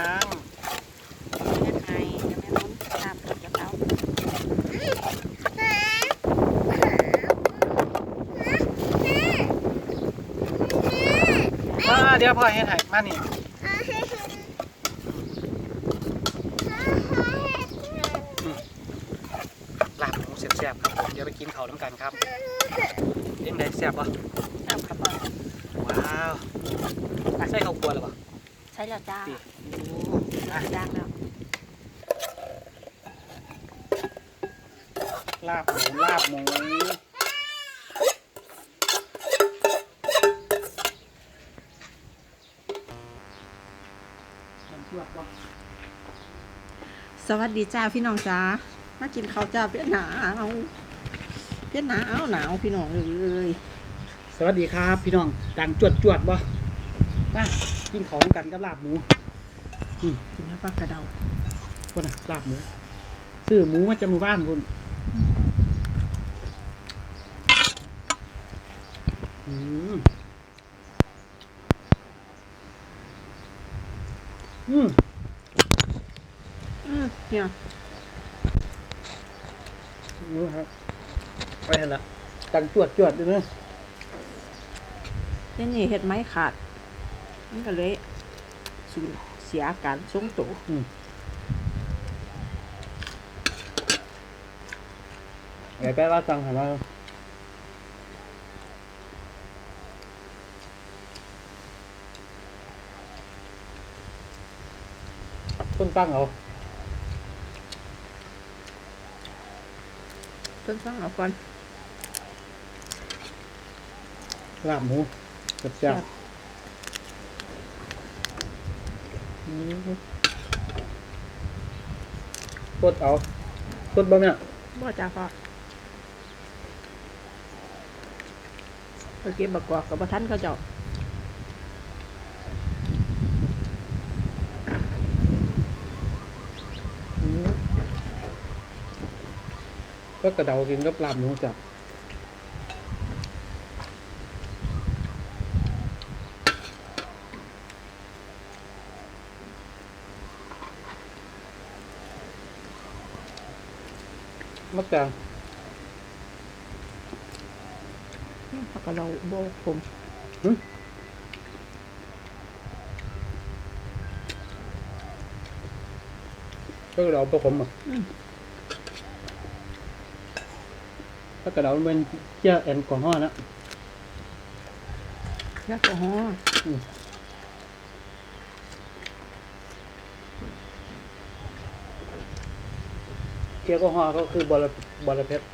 ยังเฮ็ดให้จะแม่นุ้นตามกับกับเรามาเดี๋ยวพ่อเฮ็ดให้มานี่ลาบหมูแซ่บๆครับเดี๋ยวไปกินข้าวน้ำกันครับเอ็งได้แซ่บปะตามกับเราว้าวอะใส่ข้าวคั่วหรือเปล่าใช้แล้วจ้าดิอะ ย่างแล้ว ลาบหมูลาบหมูสวัสดีจ้าพี่น้องจ้ามากินข้าวจ้าเพี้ยนหนาวเพี้ยนหนาวหนาวพี่น้องเลยสวัสดีครับ พี่น้องดังจวดจวดบ่มากินของกันกับลาบหมู กินแล้วปลากระเดาคนน่ะลาบหมูซื้อหมูมาจากหมู่บ้านคุณอืมอืมอืมเนี่ยนี่ครับไปเห็นละดังจวดจวดเลยนะเดี๋ยวนี่เห็ดไม้ขาดมันก็เลยสูญ เสียการทรงตัวไงแปลว่าสั่งให้มาต้นตั้งเอาเพิ่นฟังเอาก่อนลาบหมูแซ่บแซ่บๆ อืมกดเอากดบ้างเนี่ยบ่จ้าพ่อเมื่อกี้บักกอกกับบัทันเขาเจ้าอืมก็กระเดากินกับลาบหมูจับ จางปลากระเดาโบกผมก็กระเดาประขมอะถ้ากระเดามันเป็นเจ้าแอลกอฮอล์นะแอลกอฮอล์ แอลกอฮอล์ก็คือบอลบอลเพชร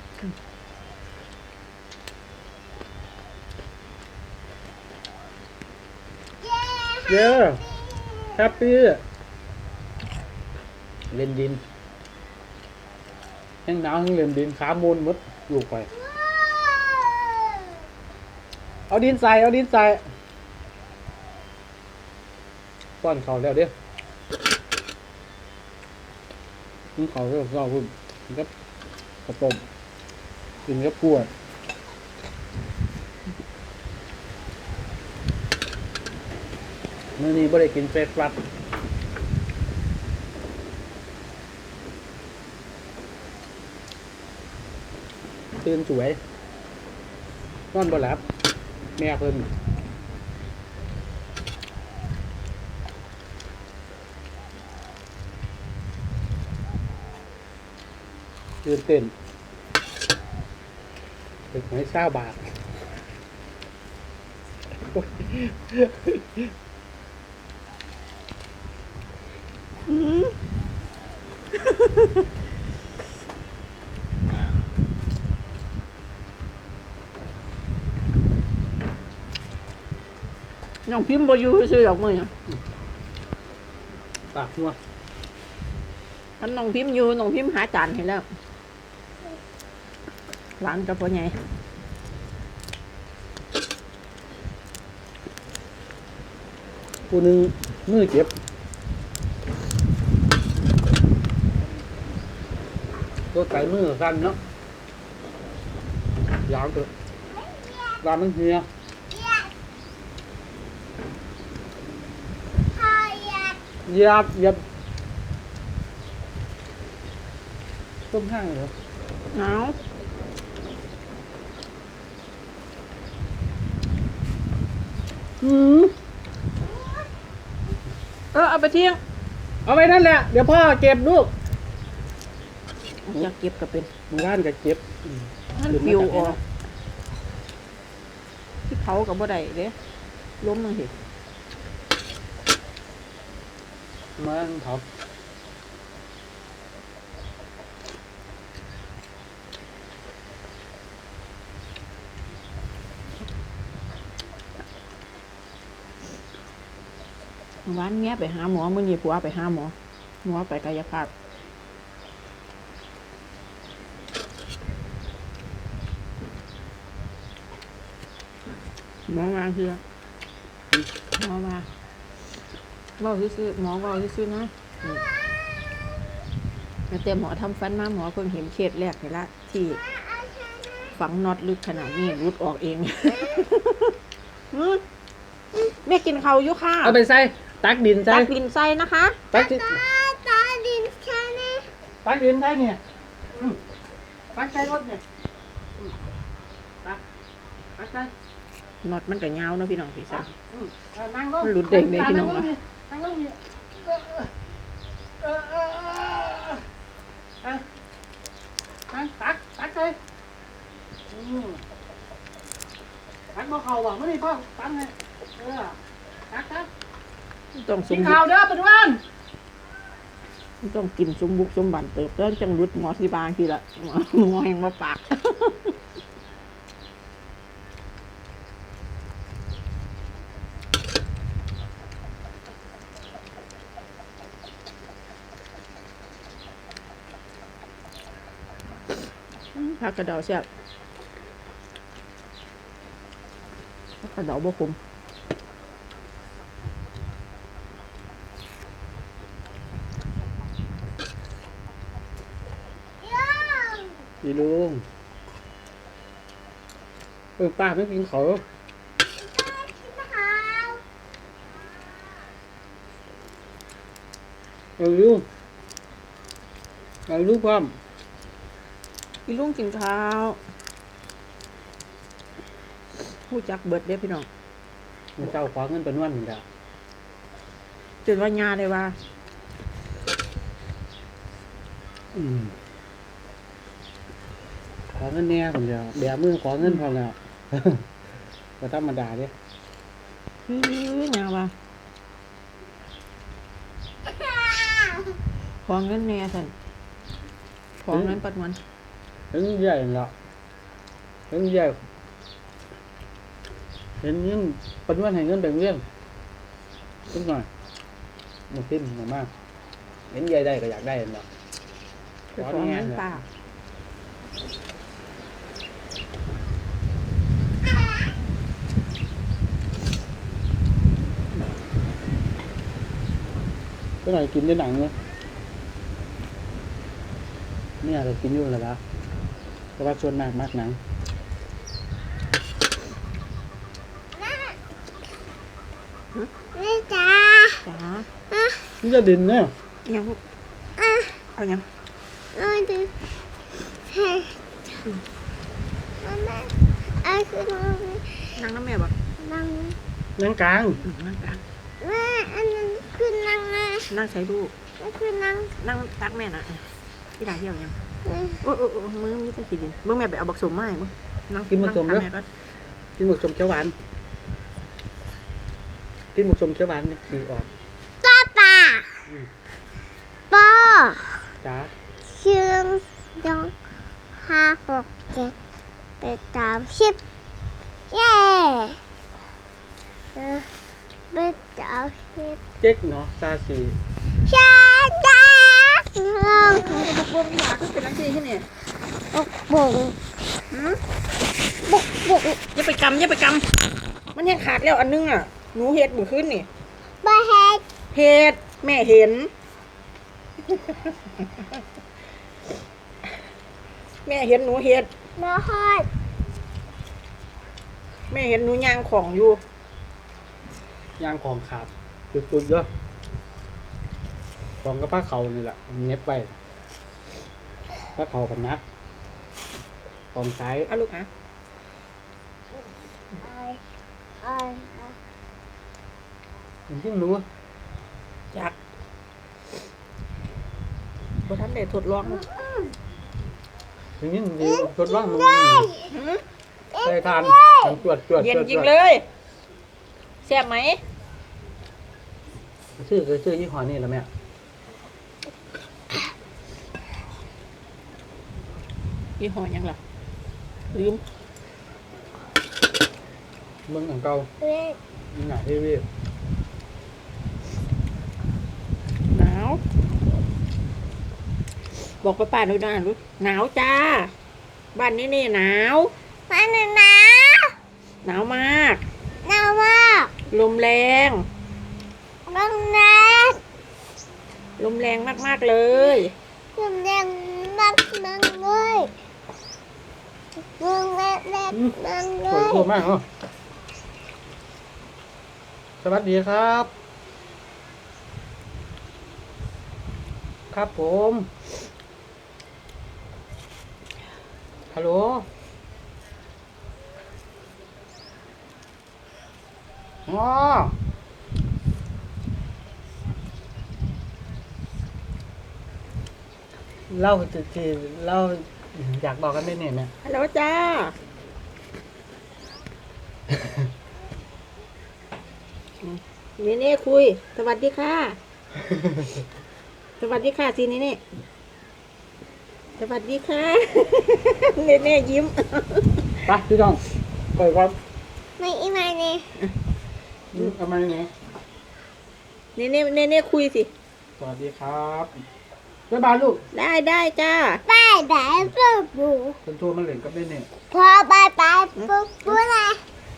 เย้แฮปปี้เล่นดินแห้งหนาวแห้งเล่นดินขามูลมดลูกไป เอาดินใส่เอาดินใส่ป้อนเขาแล้วเด้อกินเขาเรียกเราคุณ กินกับข้าวต้มกินกับกล้วยมื้อนี้ไม่ได้กินเฟรชฟรัดตื่นสวยนอนบ่หลับแม่เพิ่น ตื่นเต้นเป็นหอยเศร้าบาทโอ้ยอืมน้องพิมพ์บ่อยู่ซื้อดอกมือปากหัวถ้าน้องพิมพ์อยู่น้องพิมพ์หาจานให้แล้ว หลานกับพ่อใหญ่ผู้หนึ่งมือเจ็บตัวไก่มือสั่นเนาะยาวเถอะลามันเหียยับยับต้มห้างเหรอเอา อืมเออเอาไปเที่ยงเอาไปนั่นแหละ เดี๋ยวพ่อเก็บลูกอยากเก็บก็เป็นหมู่บ้านก็เก็บอืมมันปิวออกที่เขากับบ่ได้เด้ล้มลงเห็นมาเขา วานเมียไปหาหมอมื่อนี้ผัวไปหาหมอหมอไปกายภาพหมอมาคือหมอมาเว่าซื่อหมอเว่าซื่อนะอืมแล้วแต่หมอทำฟันมาหมอเพิ่งเห็นเคสแรกเลยละที่ฝังน็อตลึกขนาดนี้รุดออกเองแม่กินเขาอยู่ค่ะ เอาไปใส่ ตักดินใส่ตักดินใส่นะคะตักดินตาดินแค่นี้ตักดินใส่เนี่ยอืมตักใส่รถเนี่ยอืมตักตักใส่น็อตมันก็ยาวเนาะพี่น้องพี่สาวอืมเอานั่งลงมันหลุดเด้งเลยพี่น้องนั่วะลนั่งลงนี่เออเออเออเออเออเอาตักตักใส่อืมตักบ่เข่าว่ะไม่ได้พ่อตักไงเออตักตัก ต้องสกิมนบุข้าวกเด้อปัจจุบันต้องกินสมบุกสมบันเติบแล้วจังรุดหมอที่บางทีละหมอหมอแห่งมาปากผักกระเดาแซ่บผักกระเดาบ่ขม ย่อง ดีลุงเออป้าไม่กินเขาวกินข้าวเอาลูกเอาลูกพร้อมพี่ลุงกินข้าวผู้จักเบิดเด้อพี่น้องเจ้าขวาเงินเป็นวันเหมือนกันจนว่ายาเลยว่า อืมขอ เงินแน่คนเดียวเดี๋ยวมือขอเงินพอแล้วก็ธรรมดาเด้อื้อยาว่าขอเงินแน่สันขอเงินปัดมันถึงใหญ่ละถึงใหญ่เห็นยังเป็นวันแห่งเงินแบ่งเรื่องขึ้นหน่อยมันขึ้นมามาก เห็นใหญ่ได้ก็อยากได้เนาะขอเงินปาก หน่อยกินได้หนังเนาะเนี่ยเรากินอยู่แล้วละแต่ว่าส่วนมากมากหนังนี่จ้าจ้านี่จะดินเนี่ยยังอะเอายังเอาดิเฮ้ยแม่ไอ้คือน้องนั่งน้ำแม่บ่นั่งนั่งกลางอืมนั่งกลางแม่อันนั้น คือนั่งแม่นั่งใช้ลูกคือนั่งนั่งตักแม่น่ะพี่ดาเที่ยวยังเอ้ยโอ้โอ้โอ้มือมีแต่ขี้ดินเมื่อแม่ไปเอาบักสมมาให้มึงนั่งกินผสมนั่เด้งอทำแม่ก็กินหมกสมเขียวหวานกินหมกสมเขียวหวานเนี่ยดีออกป้าป้าป้าจ้าชื่อยองห้าหกเจ็ดแปดสามสิบเย้ เออแปดสามสิบเจ๊กเนาะซาสีชาดาลองบุกอยากขึ้นเป็นนักที่ที่นี่บุกบุกบุกบุกอย่าไปกำอย่าไปกำมันยังขาดแล้วอันนึงอะหนูเห็ดมือขึ้นนี่บะเฮ็ดเห็ดแม่เห็น แม่เห็นหนูเห็ดบะฮอดแม่เห็นหนูย่างของอยู่ ย่างของขาดจุดๆเยอะของกับป้าเขานี่แหละเน็บไปป้าเขากันนักของซ้ายเอาลูกอะไอ้ไอ้ผมเพิ่งรู้จักบ่ทันได้ทดลองถึงนี้ดีทดลองมันหืมใส่ทานทำจวดจวดเย็นจวดจริงเลยแซ่บไหม ชื่อคือชื่อยี่ห้อนี่แล้วแม่ยี่ห้อหยังล่ะลืมเมืองอังเก่าเว้ยมีหนาที่รีบหนาว บอกป้าป้าดูนะรู้หนาวจ้า บ้านนี้นี่หนาวมันหนาว หนาวมาก หนาวมาก ลมแรง ลมแรงลมแรงมากๆเลยลมแรงมากมากเลยลมแรงแรงมากเลสวยยตัวมากเนาะสวัสดีครับ ครับผม ฮัลโหล อ๋อ เล่าจะทีเล่าอยากบอกกันได้เนี่ยเนี่ยฮัลโหลจ้าเนเน่คุย สวัสดีค่ะ สวัสดีค่ะสิเนเน่สวัสดีค่ะเนเน่ยิ้มไปพี่น้องก่อยก่อนไม่อีไม่เนี่ยอืมเอามาเนี่ยเนเน่เนเน่คุยสิ สวัสดีครับ บ๊ายบายลูกได้ได้จ้าไปไหนปุ๊บปูเป็นทัวร์มาเล่นกับเล่นเนี่ยพอไปไปปุ๊บปูนะ